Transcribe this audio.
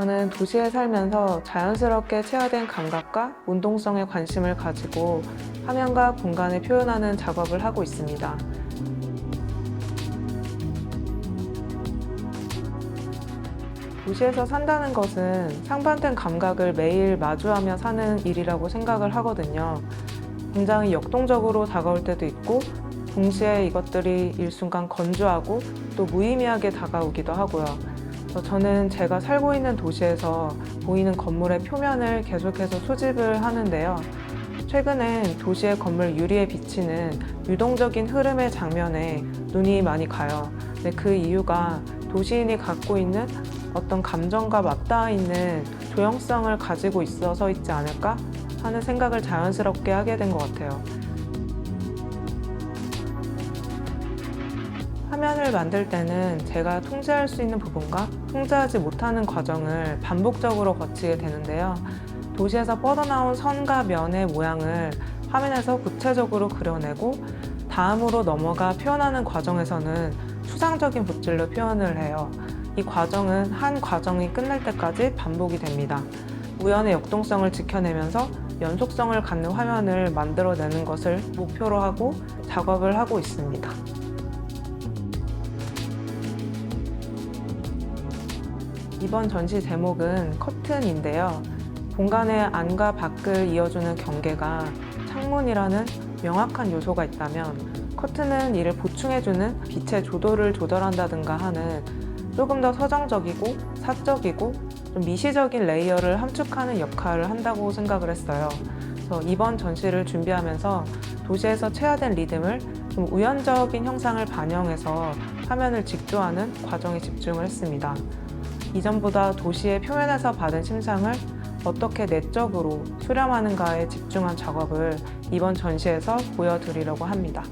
저는 도시에 살면서 자연스럽게 체화된 감각과 운동성에 관심을 가지고 화면과 공간을 표현하는 작업을 하고 있습니다. 도시에서 산다는 것은 상반된 감각을 매일 마주하며 사는 일이라고 생각을 하거든요. 굉장히 역동적으로 다가올 때도 있고, 동시에 이것들이 일순간 건조하고 또 무의미하게 다가오기도 하고요. 저는 제가 살고 있는 도시에서 보이는 건물의 표면을 계속해서 수집을 하는데요. 최근엔 도시의 건물 유리에 비치는 유동적인 흐름의 장면에 눈이 많이 가요. 근데 그 이유가 도시인이 갖고 있는 어떤 감정과 맞닿아 있는 조형성을 가지고 있어서 있지 않을까 하는 생각을 자연스럽게 하게 된 것 같아요. 화면을 만들 때는 제가 통제할 수 있는 부분과 통제하지 못하는 과정을 반복적으로 거치게 되는데요. 도시에서 뻗어나온 선과 면의 모양을 화면에서 구체적으로 그려내고 다음으로 넘어가 표현하는 과정에서는 추상적인 붓질로 표현을 해요. 이 과정은 한 과정이 끝날 때까지 반복이 됩니다. 우연의 역동성을 지켜내면서 연속성을 갖는 화면을 만들어내는 것을 목표로 하고 작업을 하고 있습니다. 이번 전시 제목은 커튼인데요. 공간의 안과 밖을 이어주는 경계가 창문이라는 명확한 요소가 있다면 커튼은 이를 보충해주는 빛의 조도를 조절한다든가 하는 조금 더 서정적이고 사적이고 좀 미시적인 레이어를 함축하는 역할을 한다고 생각을 했어요. 그래서 이번 전시를 준비하면서 도시에서 체화된 리듬을 좀 우연적인 형상을 반영해서 화면을 직조하는 과정에 집중을 했습니다. 이전보다 도시의 표면에서 받은 심상을 어떻게 내적으로 수렴하는가에 집중한 작업을 이번 전시에서 보여드리려고 합니다.